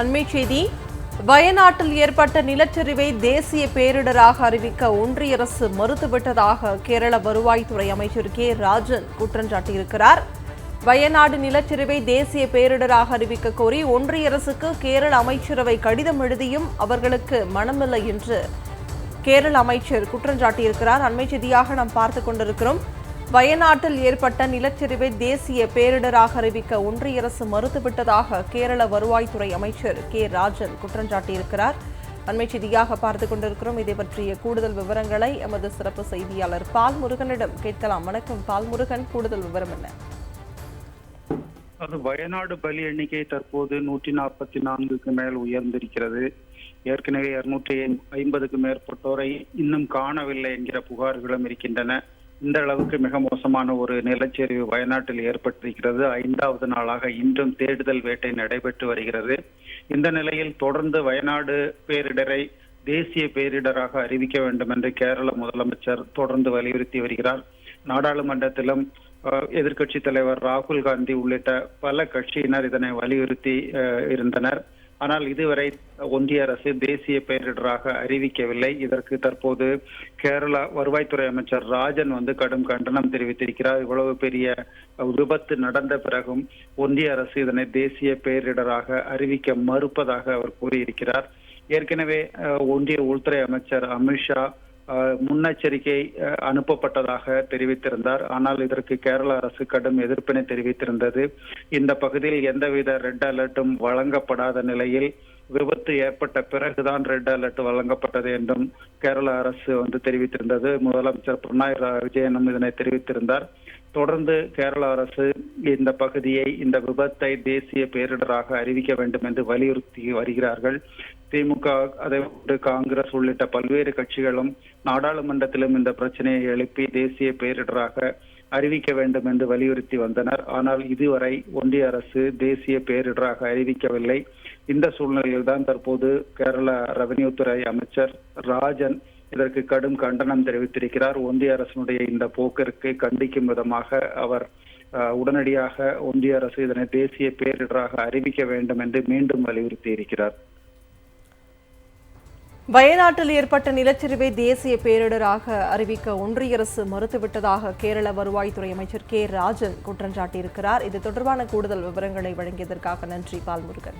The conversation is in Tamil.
அண்மை செய்தி வயநாட்டில் ஏற்பட்ட நிலச்சரிவை தேசிய பேரிடராக அறிவிக்க ஒன்றிய அரசு மறுத்துவிட்டதாக கேரள வருவாய்த்துறை அமைச்சர் கே. ராஜன் குற்றம் சாட்டியிருக்கிறார். வயநாடு நிலச்சரிவை தேசிய பேரிடராக அறிவிக்க கோரி ஒன்றிய அரசுக்கு கேரள அமைச்சரவை கடிதம் எழுதியும் அவர்களுக்கு மனமில்லை என்று கேரள அமைச்சர் குற்றம் சாட்டியிருக்கிறார். அண்மை செய்தியாக நாம் பார்த்து கொண்டிருக்கிறோம். வயநாட்டில் ஏற்பட்ட நிலச்சரிவை தேசிய பேரிடராக அறிவிக்க ஒன்றிய அரசு மறுத்துவிட்டதாக கேரள வருவாய்த்துறை அமைச்சர் கே. ராஜன் குற்றம் சாட்டியிருக்கிறார். அண்மை செய்தியாக பார்த்து கொண்டிருக்கிறோம். இதை பற்றிய கூடுதல் விவரங்களை எமது சிறப்பு செய்தியாளர் பால்முருகனிடம் கேட்கலாம். வணக்கம் பால்முருகன். கூடுதல் விவரம் என்ன? அது வயநாடு பலி எண்ணிக்கை தற்போது நூற்றி நாற்பத்தி நான்குக்கு மேல் உயர்ந்திருக்கிறது. ஏற்கனவே இருநூற்றி ஐம்பதுக்கு மேற்பட்டோரை இன்னும் காணவில்லை என்கிற புகார்களும் இருக்கின்றன. இந்த அளவுக்கு மிக மோசமான ஒரு நிலச்சரிவு வயநாட்டில் ஏற்பட்டிருக்கிறது. ஐந்தாவது நாளாக இன்றும் தேடுதல் வேட்டை நடைபெற்று வருகிறது. இந்த நிலையில் தொடர்ந்து வயநாடு பேரிடரை தேசிய பேரிடராக அறிவிக்க வேண்டும் என்று கேரள முதலமைச்சர் தொடர்ந்து வலியுறுத்தி வருகிறார். நாடாளுமன்றத்திலும் எதிர்கட்சி தலைவர் ராகுல் காந்தி உள்ளிட்ட பல கட்சியினர் இதனை வலியுறுத்தி அஹ், இருந்தனர். ஆனால் இதுவரை ஒன்றிய அரசு தேசிய பேரிடராக அறிவிக்கவில்லை. இதற்கு தற்போது கேரளா வருவாய்த்துறை அமைச்சர் ராஜன் வந்து கடும் கண்டனம் தெரிவித்திருக்கிறார். இவ்வளவு பெரிய விபத்து நடந்த பிறகும் ஒன்றிய அரசு இதனை தேசிய பேரிடராக அறிவிக்க மறுப்பதாக அவர் கூறியிருக்கிறார். ஏற்கனவே ஒன்றிய உள்துறை அமைச்சர் அமித்ஷா முன்னெச்சரிக்கை அனுப்பப்பட்டதாக தெரிவித்திருந்தார். ஆனால் இதற்கு கேரள அரசு கடும் எதிர்ப்பினை தெரிவித்திருந்தது. இந்த பகுதியில் எந்தவித ரெட் அலர்ட்டும் வழங்கப்படாத நிலையில் விபத்து ஏற்பட்ட பிறகுதான் ரெட் அலர்ட் வழங்கப்பட்டது என்றும் கேரள அரசு வந்து தெரிவித்திருந்தது. முதலமைச்சர் பினராயி விஜயனும் இதனை தெரிவித்திருந்தார். தொடர்ந்து கேரள அரசு இந்த பகுதியை இந்த விபத்தை தேசிய பேரிடராக அறிவிக்க வேண்டும் என்று வலியுறுத்தி வருகிறார்கள். திமுக அதை காங்கிரஸ் உள்ளிட்ட பல்வேறு கட்சிகளும் நாடாளுமன்றத்திலும் இந்த பிரச்சனையை எழுப்பி தேசிய பேரிடராக அறிவிக்க வேண்டும் என்று வலியுறுத்தி வந்தனர். ஆனால் இதுவரை ஒன்றிய அரசு தேசிய பேரிடராக அறிவிக்கவில்லை. இந்த சூழ்நிலையில் தான் தற்போது கேரள ரெவன்யூ துறை அமைச்சர் ராஜன் இதற்கு கடும் கண்டனம் தெரிவித்திருக்கிறார். ஒன்றிய அரசினுடைய இந்த போக்கிற்கு கண்டிக்கும் விதமாக அவர் உடனடியாக ஒன்றிய அரசு இதனை தேசிய பேரிடராக அறிவிக்க வேண்டும் என்று மீண்டும் வலியுறுத்தி இருக்கிறார் வயநாட்டில் ஏற்பட்ட நிலச்சரிவை தேசிய பேரிடராக அறிவிக்க ஒன்றிய அரசு மறுத்துவிட்டதாக கேரள வருவாய்த்துறை அமைச்சர் கே. ராஜன் குற்றம் சாட்டியிருக்கிறார். இது தொடர்பான கூடுதல் விவரங்களை வழங்கியதற்காக நன்றி பால்முருகன்.